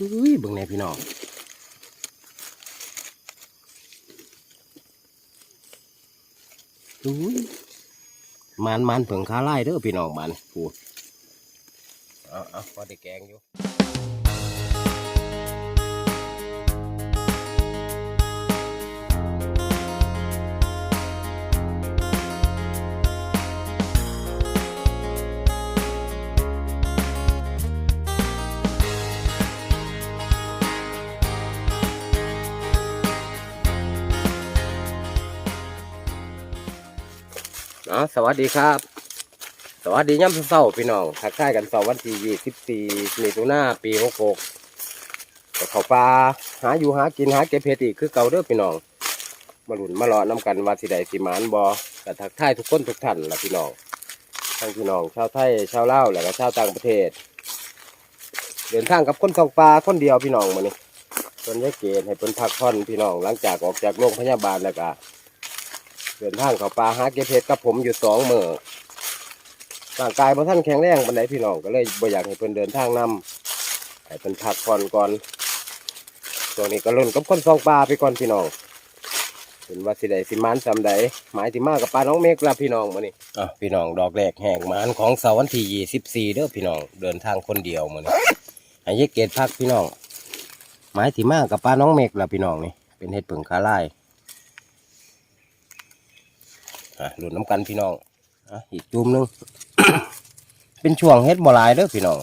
อุ้ยเบิ่งแน่พี่น้องอุ้ยมันมันเผิงคาไล่เด้อพี่น้องมันพูดเอาเอาพอได้แกงอยู่ อ๋อสวัสดีครับ สวัสดีย่ำเศร้าพี่น้องทักทายกันเสาร์วันที่ยี่สิบสี่มิถุนาปีหกหกไปเขาปลาหาอยู่หากินหาเก็บเพชรอีกคือเก่าเด้อพี่น้อง มาหลุนมารอน้ำกันว่าสิใดสิมานบอก็ทักทายทุกคนทุกท่านละพี่น้องทั้งพี่น้องชาวไทยชาวลาวแล้วก็ชาวต่างประเทศ เดินทางกับคนทองปลาคนเดียวพี่น้องมานี่ส่วนยายเกณฑ์ให้เป็นพักผ่อนพี่น้องหลังจากออกจากโรงพยาบาลแล้วก็ เดินทางเขาป่าหาเก็บเห็ดกับผมอยู่สองมือร่างกายบ่ท่านแข็งแรงบันไดพี่น้องก็เลยบ่อยากให้เพิ่นเดินทางนำให้เพิ่นพักผ่อนก่อนช่วนี้ก็ลุ่นกับคนสองปลาไปก่อนพี่น้องเห็นว่าสิได้สิมานซำใดหมายที่มากกับปลาน้องเมฆละพี่น้องมื้อนี้อะพี่น้องดอกแรกแหกหมานของเสาร์วันที่24เด้อพี่น้องเดินทางคนเดียวมื้อนี้ให้ยายเกดพักพี่น้องหมายที่มากกับปลาน้องเมฆละพี่น้องนี่เป็นเห็ดผึ่งคาไลาย อะ หลุดน้ำกันพี่น้องอีกจุ่มหนึง เป็นช่วงเฮ็ดบ่ลายเด้อพี่น้อง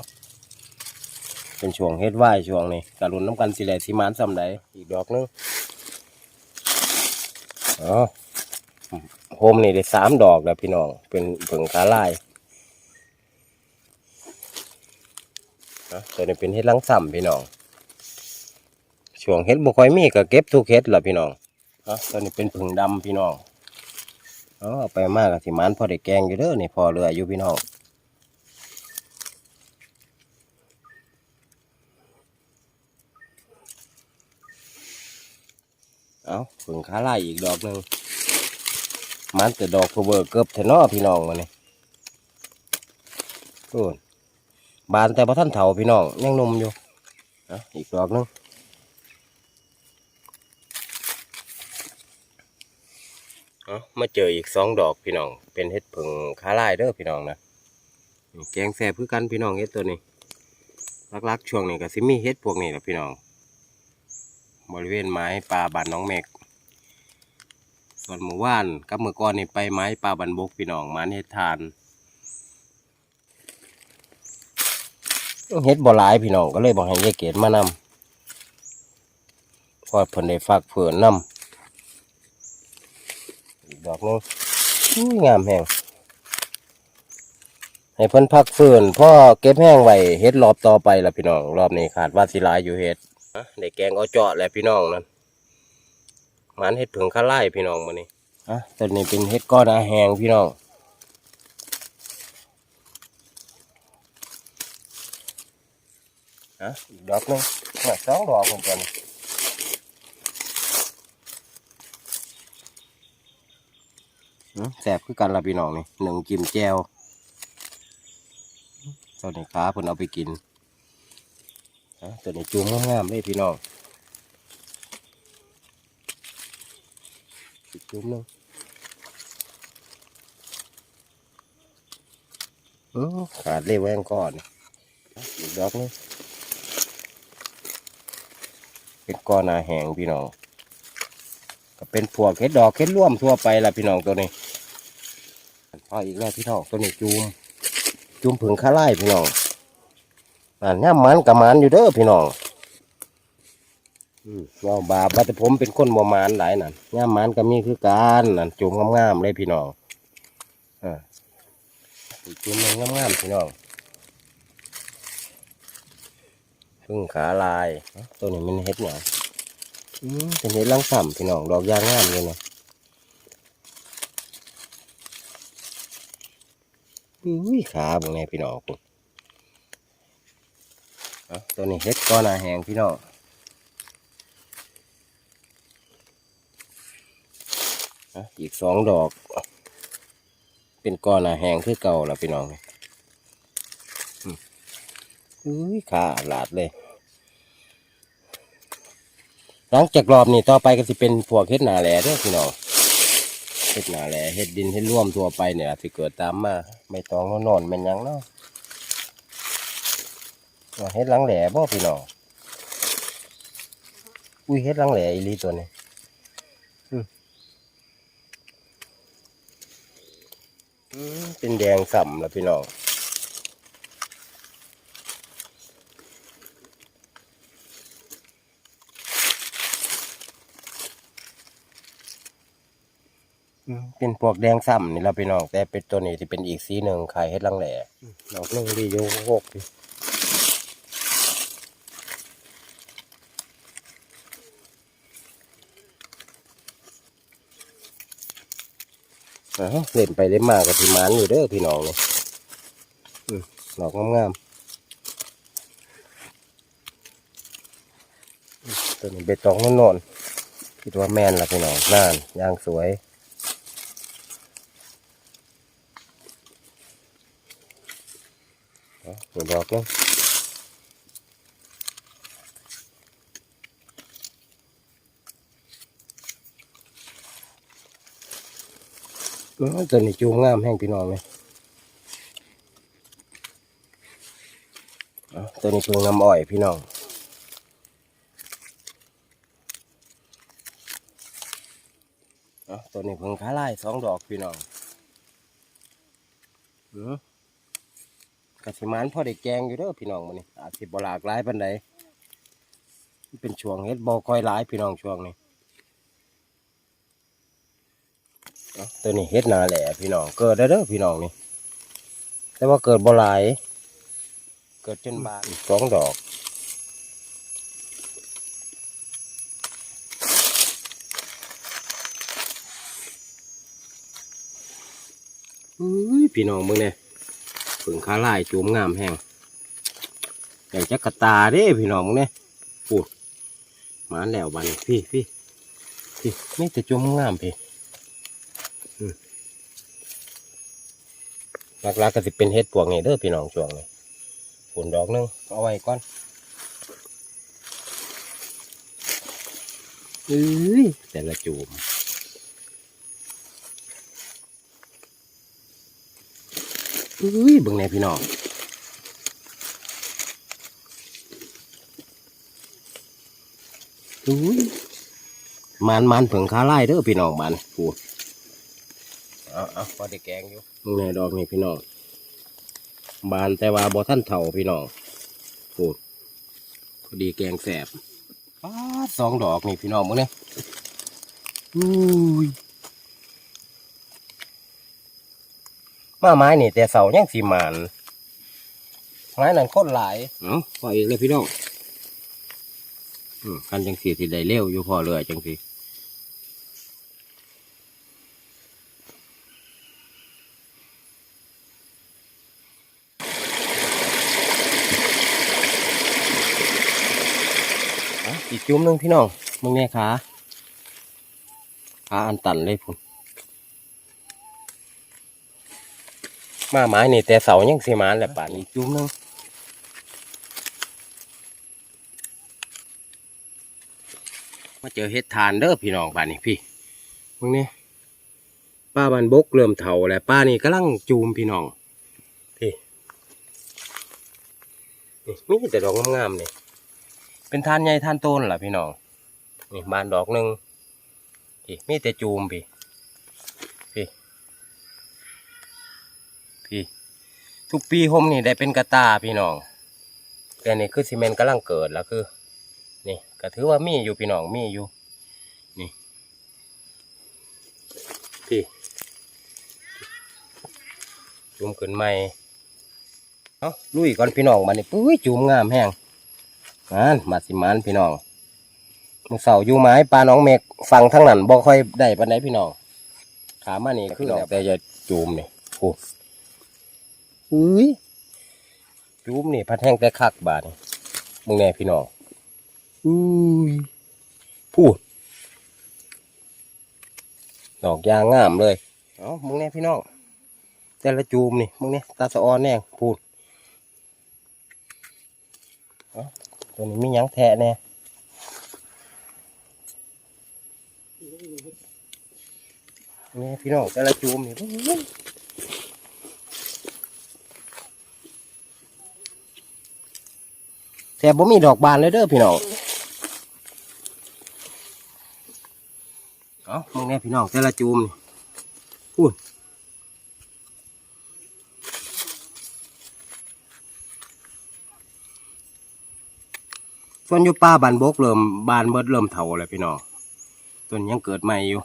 เป็นช่วงเฮ็ดไหวช่วงนี้กะหลุนน้ำกันสิแหลสิมานซ้ำใดอีกดอกหนึงอ๋อโฮมนี่ได้สามดอกแล้วพี่น้อง เป็นผึ่งขาลายตัวนี้เป็นเฮ็ดลังซ้ำพี่น้อง ช่วงเฮ็ดบ่ค่อยมีก็เก็บทุกเฮ็ดล่ะพี่น้องตัวนี้เป็นผึ่งดำพี่น้อง อ๋อไปมากสิมันพอได้แกงอยู่เด้อนี่พอเรืออยู่พี่น้องเอาผึ่งขาไล่อีกดอกหนึ่งมันแต่ดอกพเบอร์เกือบเทนอพี่น้องมาเนี่ยโอ้บานแต่พอท่านเถาพี่น้องยังนมอยู่อะอีกดอกหนึง เอามาเจออีกสองดอกพี่น้อง เป็นเห็ดผึ่งขาลายเด้อพี่น้องนะแกงแซ่บคือกันพี่น้องเห็ดตัวนี้ลักๆช่วงนี้ก็สิมีเห็ดพวกนี้แหละพี่น้อง บริเวณไม้ป่าบานน้องเมกส่วนหมู่บ้านกับเมื่อก่อนนี่ไปไม้ป่าบันบกพี่น้องมันเห็ดทานเห็ดบ่หลายพี่น้องก็เลยบอกให้ยายเกดมานำพอเพิ่นได้ฝากเผื่อนำ ดอกนึงอุ้ยงามแห้งให้เพิ่นพักฟื้นพ่อเก็บแห้งไว้เฮ็ดรอบต่อไปละพี่น้อง รอบนี้ขาดว่าสิหลายอยู่เฮ็ดอะได้แกงเอาเจาะแหละพี่น้องนั่นมันเฮ็ดผึ่งข้าไล่พี่น้องมื้อนี้อะตัวนี้เป็นเฮ็ดก้อนอาแหงพี่น้องอะอีกดอกนึงน่ะสองดอกผมกันอืม แสบคือกันละพี่น้องนี่หนึ่งกิมแจวตัวนี้ขาเพิ่นเอาไปกินตัวนี้จูงงามๆเลยพี่น้องจุ่มหนึงอือขาดเลยแวงก่อนอีกดอกนึงเป็นก้อนอาแหงพี่น้องก็เป็นพวกเห็ดดอกเห็ดร่วมทั่วไปละพี่น้องตัวนี้ ออีกแล้วพี่น้องตัวนี้จูมจูมผึ่งข้าไล่พี่น้องอ่านย่ามันกับมันอยู่เด้อพี่น้องอืมว่าบาปว่าแต่ผมเป็นคนบ่มานหลายนั่นย่ามมันก็มีคือการนั่นจูมงามๆเลยพี่น้องอ่าจูมงามๆพี่น้องผึ่งขาลายตัวนี้มันเห็ดหยังอืมเป็นเห็ดลังสัมพี่น้องดอกยางงามเลยนะ อุ้ยขาบางไงพี่น้องคุณตัวนี้เห็ดก้อนอาแหงพี่น้องอาอีกสองดอก เป็นก้อนอาแหงคือเก่าแล้วพี่น้องอุ้ยขาหลาดเลยหลังจากรอบนี้ต่อไปก็สิเป็นพวกเฮ็ดหนาแหล่เด้อพี่น้อง เฮ็ดหนาแหล่เฮ็ดดินเฮ็ดร่วมทั่วไปเนี่ยสิเกิดตามมา ไม่ต้องนอนแม่นยังเนาะเฮ็ดหลังแหล่บ่พี่น้องอุ้ยเฮ็ดหลังแหล่อีลีตัวนี้อืมเป็นแดงส่ำแล้วพี่น้อง เป็นพวกแดงซ้ำนี่เราไปน้อง แต่เป็นตัวนี้ที่เป็นอีกสีหนึ่งขายเฮ็ดลังแหล่ดอกหนึงดีอยู่หกดิอ้าวเล่นไปเล่นมากับพี่หมานอยู่เด้อพี่น้องนี่อืมดอกงามๆอืมตัวนี้เบ็ดตองนอนๆคิดว่าแม่นละพี่น้องน่านย่างสวย เอา ดอกนึงตัวนี้จูงงามแห้งพี่น้องเลยเอาตัวนี้จูงน้ำอ้อยพี่น้องเอาตัวนี้เพิ่งขาไล่สองดอกพี่น้องเออ กสิมานพ่อได้แกงอยู่เด้อพี่น้องมันนี่อาจสิบ่หลากหลายปานใดเป็นช่วงเฮ็ดบ่ค่อยหลายพี่น้องช่วงนี้ตัวนี้เฮ็ดนาแหละพี่น้องเกิดได้เด้อพี่น้องนี่แต่ว่าเกิดบ่หลาย เกิดจนบานสองดอกอุ้ยพี่น้องมึงเนี่ย ผึ่งขาลายจูมงามแห้งอย่างจักกรตาเด้พี่น้องเนี่ยปูดมาแล้วบันพี่พี่พี่นี่แต่จูมงามพี่อืมหลักๆก็สิเป็นเฮ็ดปวกนี่เด้อพี่น้องช่วงนี้ผลดอกนึงเอาไว้ก่อนเอ้ยแต่ละจูม อุ้ยเบิ่งแน่พี่น้องอุ้ยมันมันเผิงขาไล่เด้อพี่น้องมันปูเอาเอาพอได้แกงอยู่เบิ่งแน่ดอกนี่พี่น้องบานแต่ว่าบ่ท่านเถ่าพี่น้องปูพอดีแกงแสบป๊าดสองดอกนี่พี่น้องมึงเนี่ยอุ้ย มาไม้นี่แต่เสายังสีมันไม้นั่นโคตรหลายเอ้าพออีกเลยพี่น้องอืมกันจังสีที่ได้เร็วอยู่พอเลยจังสีอะอีกจุ่มหนึงพี่น้องมึงไงขาขาอันตันเลยพุ่น มาไม้นี่แต่เสายังสีมานแหละป่านนี้จุ้มนึงมาเจอเห็ดทานเด้อพี่น้องป่านนี้พี่มึงนี่ป้าบันบกเริ่มเถาแล้วป้านี่กำลังจูมพี่น้องพี่นี่มีแต่ดอกงามๆนี่เป็นทานใหญ่ทานโตนล่ะพี่น้องนี่บานดอกหนึ่งพี่มีแต่จูมพี่ พี่ ทุกปีผมนี่ได้เป็นกระตาพี่น้องแต่นี่คือซีเมนต์กำลังเกิดแล้วคือ นี่ก็ถือว่ามีอยู่พี่น้องมีอยู่นี่พี่จุ่มขึ้นใหม่เอ้าลุยก่อนพี่น้องมานี่ปุ้ยจุ่มงามแห้งมันมาสิมันพี่น้องมึงเสาอยู่ไม้ปลาน้องเมกฟังทั้งนั้นบ่ค่อยได้ปานใดพี่น้องขามานี่คือแต่จะจุ่มนี่โอ้ อุ้ยจุ้มนี่พัดแห้งแต่คักบาดมึงแน่พี่น้องอุ้ยพูดดอกยางงามเลยเอ้ามึงแน่พี่น้องแต่ละจูมนี่มึงเนี่ยตาสะออนแน่พูดตัวนี้มียังแทะแน่นี่พี่น้องแต่ละจูมเนี่ย แต่บ่มีดอกบานเลยเด้อพี่น้องเอามึงเนี่ยพี่น้องแต่ละจูมนี่พูดส่วนอยู่ป่าบานบกเริ่มบานเบิดเริ่มเถาแล้วพี่น้องต้นยังเกิดใหม่อยู่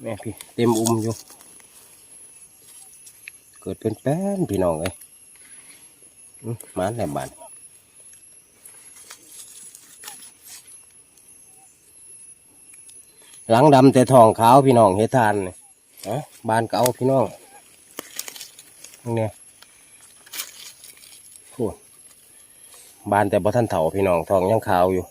แม่พี่เต็มอุ้มอยู่ เกิดเป็นแป้นพี่น้องเลยอื้อห มาแหลมบานหลังดำแต่ทองขาวพี่น้องเฮทานนี่อะบานเก่าพี่น้องนี่เนี่ยโอ้บานแต่บ่ท่านเถาพี่น้องทองยังขาวอยู่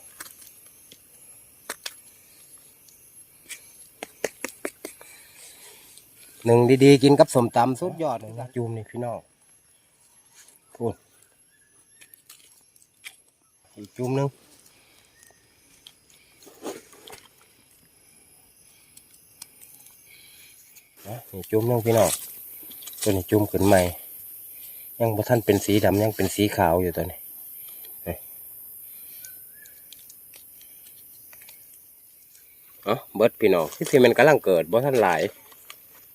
หนึ่งดีๆ กินกับสมตำสุดยอดเลยนะจูมนี่พี่น้องพูด อีกจูมนึงนะนี่จูมนึงพี่น้องตัวนี้จูมขึ้นใหม่ ยังบ่ท่านเป็นสีดำยังเป็นสีขาวอยู่ตัวนี้เอ๋อเบิดพี่น้องที่ที่มันกำลังเกิดบ่ท่านหลาย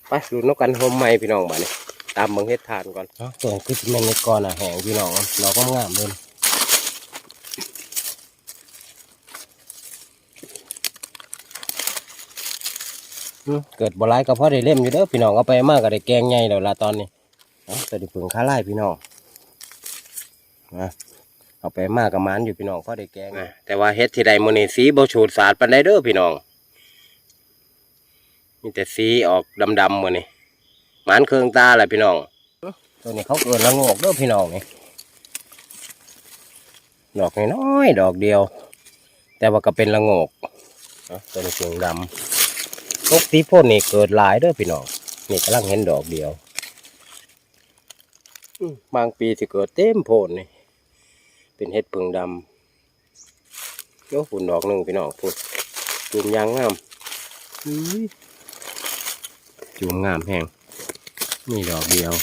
ไปดูนกกันโฮมใหม่พี่น้องบ้านี่ตามเบังเฮ็ดทานก่อนเนาะตัวคือม่นในก่อนอะแหงพี่น้องเราก็งามเลย เกิดบ่ร้ายก็พอได้เล่มอยู่เด้อพี่น้องเอาไปมากก็ได้แกงใหญ่แล้วล่ะตอนนี้เอาตัวนี้ผึ่งค้าไล่พี่น้องนะเอาไปมากกับมันอยู่พี่น้องพอได้แกงนะแต่ว่าเฮ็ดที่ใดมื้อนี้สีบ่ฉูดสาดปานใดเด้อพี่น้องมีแต่สีออกดำๆมือนี่หมานเครื่องตาแหละพี่น้อง ตัวนี้เขาเกินละโงกเด้อพี่น้องนี่ดอกน้อยๆดอกเดียว แต่ว่าก็เป็นละโงกเนาะตัวนี้เครื่องดำ ตกสีพ่นนี่เกิดหลายเด้อพี่น้องนี่กำลังเห็นดอกเดียวบางปีที่เกิดเต็มโพนนี่เป็นเห็ดผึ่งดำโยฝุ่นดอกหนึ่งพี่น้องพุ่นจุ่มยางงามอุ้ยจูมงามแพงนี่ดอกเดียว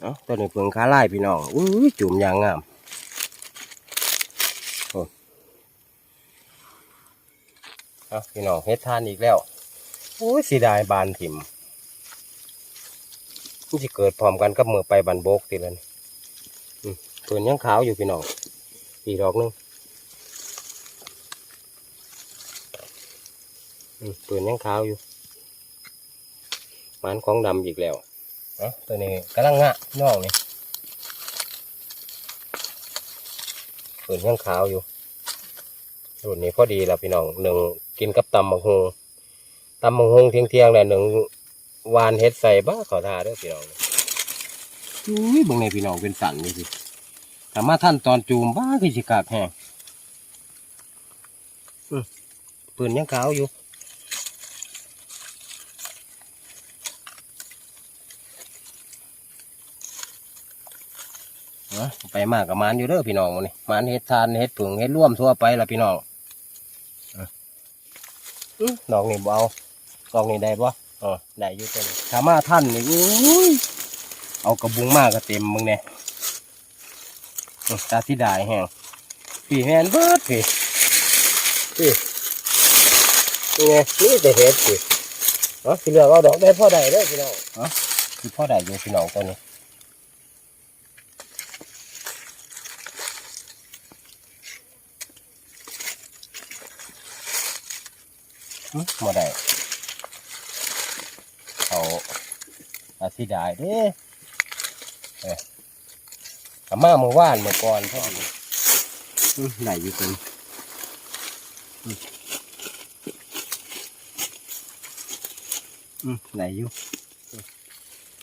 เอาตัวนี้พิ่งค้าไล่พี่น้องอุ้ยจุ่มยางงามโอ้ เอาพี่น้องเฮ็ดทานอีกแล้วโอ้ยสีดายบานถิ่มมันจะเกิดพร้อมกันกับมือไปบันโบกทีละนี่อืมเพิ่นยังขาวอยู่พี่น้องอีดอกหนึงอืมปืนยังขาวอยู่มันของดำอีกแล้วเนะตัวนี้กำลังงะน้องนี่ปืนยังขาวอยู่รุ่นนี้พอดีแล้วพี่น้องหนึ่ง กินกับตำมังฮงตำมังฮงเที่ยงเที่ยงๆแหละหนึ่งวานเฮ็ดใส่บ้าขอทาเด้วยพี่น้องอุ้ยเบางในพี่น้องเป็นสันนี่สิถามมาท่านตอนจูมบ้าคือสิกากแห้งอืมปืนยังขาวอยู่เนาะไปมากกับมันอยู่เด้อพี่น้องมื้อนี่มันเฮ็ดทานเฮ็ดผึ่งเฮ็ดร่วมทั่วไปละพี่น้องอะอื้อ ดอกนี่เอาดอกนี่ได้บ่อ๋อได้อยู่ตัวนี้ถามาท่านนี่อุ้ยเอากระบุงมากก็เต็มมึงเนี่ยตาที่ได้แห้งพี่แมนเบิดพี่พี่นี่ไงนี่แต่เฮ็ดพี่เนาะพี่เลือกเอาดอกได้พ่อใดเด้พี่น้องเนาะคือพ่อใดอยู่พี่น้องตัวนี้ อื้อมาได้เขาอาทิตย์ได้เด้เอ้อามาเมื่อวานเมื่อก่อนพ่อได้อยู่เป็นอื้ออื้อได้อยู่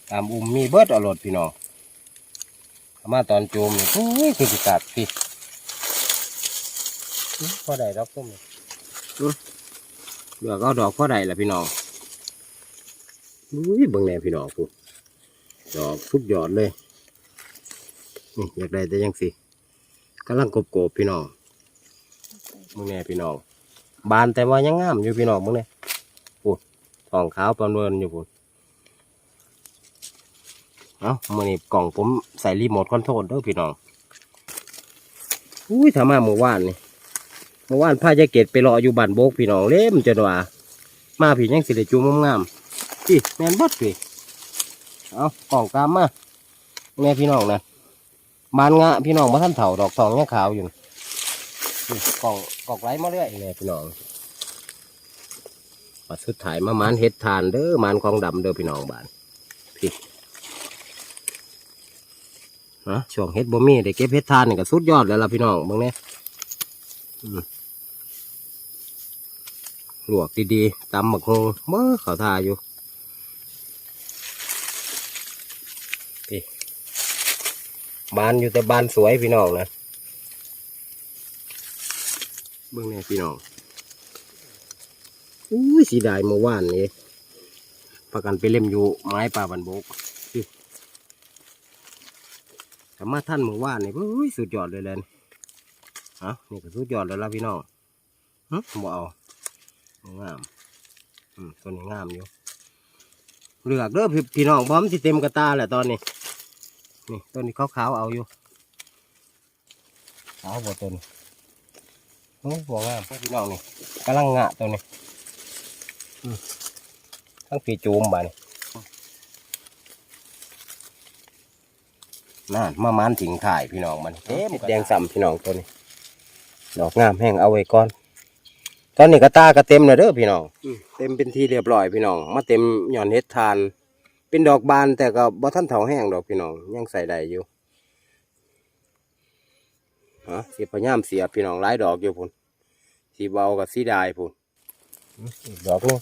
ตามอุ้มมีเบิร์ดอรถพี่น้องอามาตอนจูมนี่โอ้ยคือสิกัดพี่พอได้ดอกส้มนี่อื้อ เลือกเอาดอกพ่อใดล่ะพี่น้องอุ้ยบิ่งแน่พี่น้องพูดอกสุดยอดเลยนี่อยากได้แต่ยังสิกำลังกบๆพี่น้องเบิ่งแน่พี่น้องบานแต่ว่ายังงามอยู่พี่น้องมึงเนี่ยปูดทองขาวประเมินอยู่ปูดเอ้ามื่อนี้กล่องผมใส่รีโมทคอนโทรลเด้อพี่น้องอุ้ยถ้ามาเมื่อวานนี่ เมื่อวานพาแจเกตไปรออยู่บ้านโบกพี่น้องเล่มจะว่ามาพี่ยังสิได้จูงงามๆพี่แมนบดพี่เอากล่องตามมาแม่พี่น้องนะบานงะพี่น้องมาท่านเถาดอกทองยังขาวอยู่กล่องกล่องไร้มาเรื่อยแม่พี่น้องปัดสุดท้ายมามานเฮ็ดทานเด้อมานของดำเด้อพี่น้องบานพี่นะช่วงเฮ็ดบ่มีได้เก็บเฮ็ดทานนี่ก็สุดยอดแล้วล่ะพี่น้องบิ่งเนี่ย ลวกดีๆตำหมักฮงเมื่อเขาทาอยู่พี่บานอยู่แต่บานสวยพี่น้องนะเบื้องนี้พี่น้องอุ้ยสีดายเมื่อวานนี้ประกันไปเล่มอยู่ไม้ป่าบันบกพี่แต่มาท่านเมื่อวานนี่อุ้ยสุดยอดเลยเลยเอ้านี่ก็สุดยอดเลยล่ะพี่น้องหึบ่เอา งามอืมตัวนี้งามอยู่เลือกเด้อพี่พี่น้องพร้อมสิเต็มกระตาแหละตอนนี้นี่ตัวนี้ขาวๆเอาอยู่ขาวบ่ตัวนี้โอ้บ่งามพวกพี่น้องนี่กำลังงะตัวนี้อืมทั้งปีจูมบานี่นั่นมามันถิงถ่ายพี่น้องมันเอ๊ะแดงสัมพี่น้องตัวนี้ ดอกงามแห้งเอาไว้ก่อน ตอนนี้กระตาก็เต็มแล้วเด้อพี่น้องเต็มเป็นที่เรียบร้อยพี่น้อง มาเต็มหย่อนเฮ็ดทาน เป็นดอกบานแต่ก็บ่ทันเถาแห้งดอกพี่น้องยังใส่ได้อยู่ฮะสิพยายามเสียบพี่น้องหลายดอกอยู่พุ่นสีเบากับสีดายพุ่นอีกดอกหนึง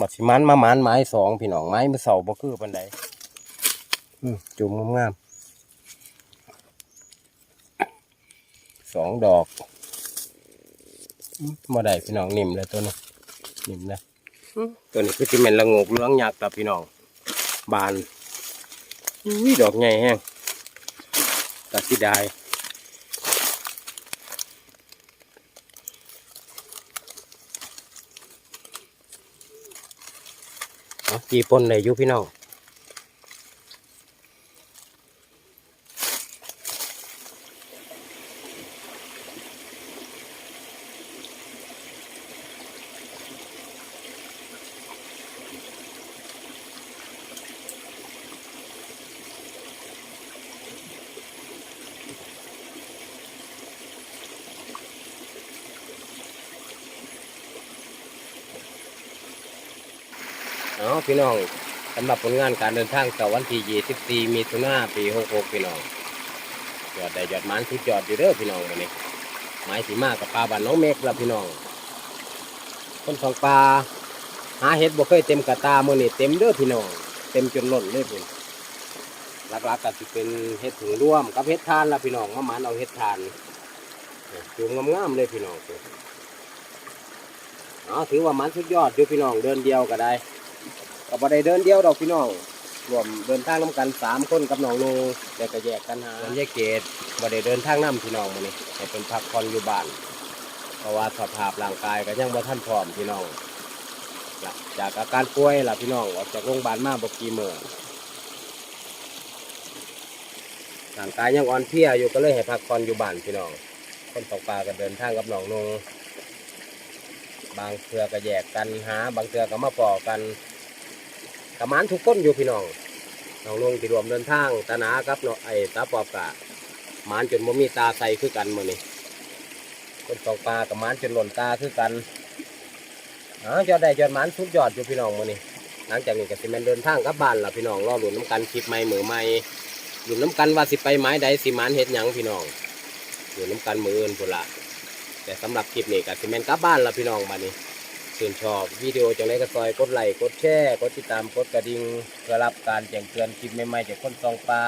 บัดสิมันมาหมานไม้สองพี่น้องไม้มือเสาบ่คือปันใดอืมจุ่มงาม สองดอกอื้อมาได้พี่น้องนิ่มเลยตัวนี้นิ่มเลยอื้อตัวนี้คือที่เป็นละโงกเหลืองยักษ์ครับพี่น้อง บานอุ้ยดอกใหญ่แห้งตัดที่ได้เอาจีปนเลยอยู่พี่น้อง เอาพี่น้องสำหรับผลงานการเดินทางต่อวันที่24มีนาปี 66 พี่น้องยอดได้ยอดมันสุดยอดอยู่เด้อพี่น้องวันนี้หมายสีมากกับปลาบ้านน้องเมฆแล้วพี่น้อง คนสองปลาหาเห็ดบ่เคยเต็มกระตามื่อนี่เต็มเด้อพี่น้องเต็มจนล้นเลยพี่หลักๆก็สิเป็นเห็ดถุงร่วมกับเห็ดทานละพี่น้องมาหมันเอาเห็ดทานจูงงามๆเลยพี่น้องเอาถือว่ามันสุดยอดอยู่พี่น้องเดินเดียวก็ได้ ก็บ่ได้เดินเดียวดอกพี่น้องรวมเดินทางน้ำกันสามคนกับน้องนูแต่ก็แยกกันหาส่วนยายเกดบ่ได้เดินทางน้ำพี่น้องมื้อนี้ให้เป็นพักผ่อนอยู่บ้านเพราะว่าสภาพร่างกายก็ยังบ่ทันพร้อมพี่น้องจากอาการป่วยล่ะพี่น้องออกจากโรงพยาบาลมาบ่กี่มื้อร่างกายยังอ่อนเพลียอยู่ก็เลยให้พักผ่อนอยู่บ้านพี่น้อง คนตกปลาก็เดินทางกับน้องนูบางเทือก็แยกกันหา บางเทือก็มาปอกัน กระมานทุกคนอยู่พี่น้องน้องลงที่รวมเดินทางตาหนากับเนาะไอ้ตาปอบกะมานจนบ่มีตาใสคือกันมื้อนี้คนตกปลากระมานจนหล่นตาคือกันอ๋อยอดได้ยอดมานสุดยอดอยู่พี่น้องมื้อนี้หลังจากนี้ก็สิแม่นเดินทางกลับบ้านล่ะพี่น้องรอหลุนน้ำกันคลิปใหม่มือใหม่หลุนน้ำกันว่าสิไปไม้ใดสิมานเฮ็ดหยังพี่น้องหลุนน้ำกันมืออื่นพุ่นละแต่สำหรับคลิปนี้ก็สิแม่นกลับบ้านล่ะพี่น้องบัดนี้ ชื่นชอบวิดีโอจังไรก็ซอยกดไลค์กดแชร์กดติดตามกดกระดิ่งเพื่อรับการแจ้งเตือนคลิปใหม่ๆจากคนซองปลา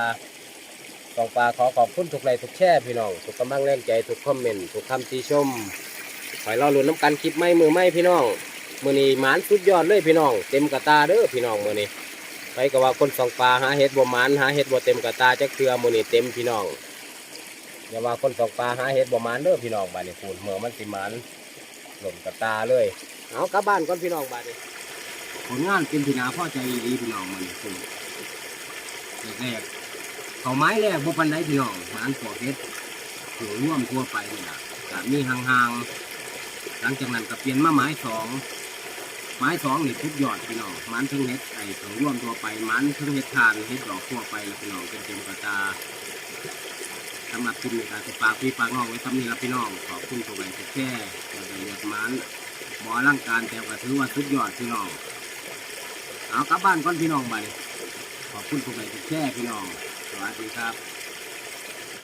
ซองปลาขอขอบคุณทุกไลค์ทุกแชร์พี่น้องทุกกำลังแรงใจทุกคอมเมนต์ทุกคำติชมขอให้เราหลุนน้ำกันคลิปใหม่มือใหม่พี่น้องมือนี้หมานสุดยอดเลยพี่น้อง เต็มกระตาเด้อพี่น้องมือนี้ไปก็ว่าคนสองปลาหาเห็ดบ่หมันหาเห็ดบ่เต็มกระตาจักเทือมือนี้เต็มพี่น้องอย่าว่าคนสองปลาหาเห็ดบ่หมันเด้อพี่น้องบาดนี้พูนเหมื่อมันสิหมันหล่นกระตาเลย เอากลับบ้านก่อนพี่น้องบาดนี้ผลงานเป็นพี่นาพ่อใจดีพี่น้องมันพูนแรกๆเขาไม้แรกบ่ปันไดพี่น้องหมันปอเห็ดถือร่วมทั่วไปนี่ล่ะก็มีห่างๆหลังจากนั้นก็เปลี่ยนมาไม้สองไม้สองนี่ทุกยอดพี่น้องมันเพิ่งเฮ็ดไอ้ของร่วมตัวไปมันเพิ่งเฮ็ดทานเฮ็ดดอกทั่วไปแล้วพี่น้องเป็นเต็มกระตาสำหรับคลิปนี้การฝากพี่ฝากน้องไว้ทำนี้ละพี่น้องขอบคุณทุกไลค์ทุกแชร์ตัวใหญ่ยอดมัน อร่างการแต่ก็ถือว่าสุดยอดพี่น้อง เอากลับบ้านก่อนพี่น้องไปขอบคุณทุกท่านที่แชร์พี่น้อง สวัสดีครับ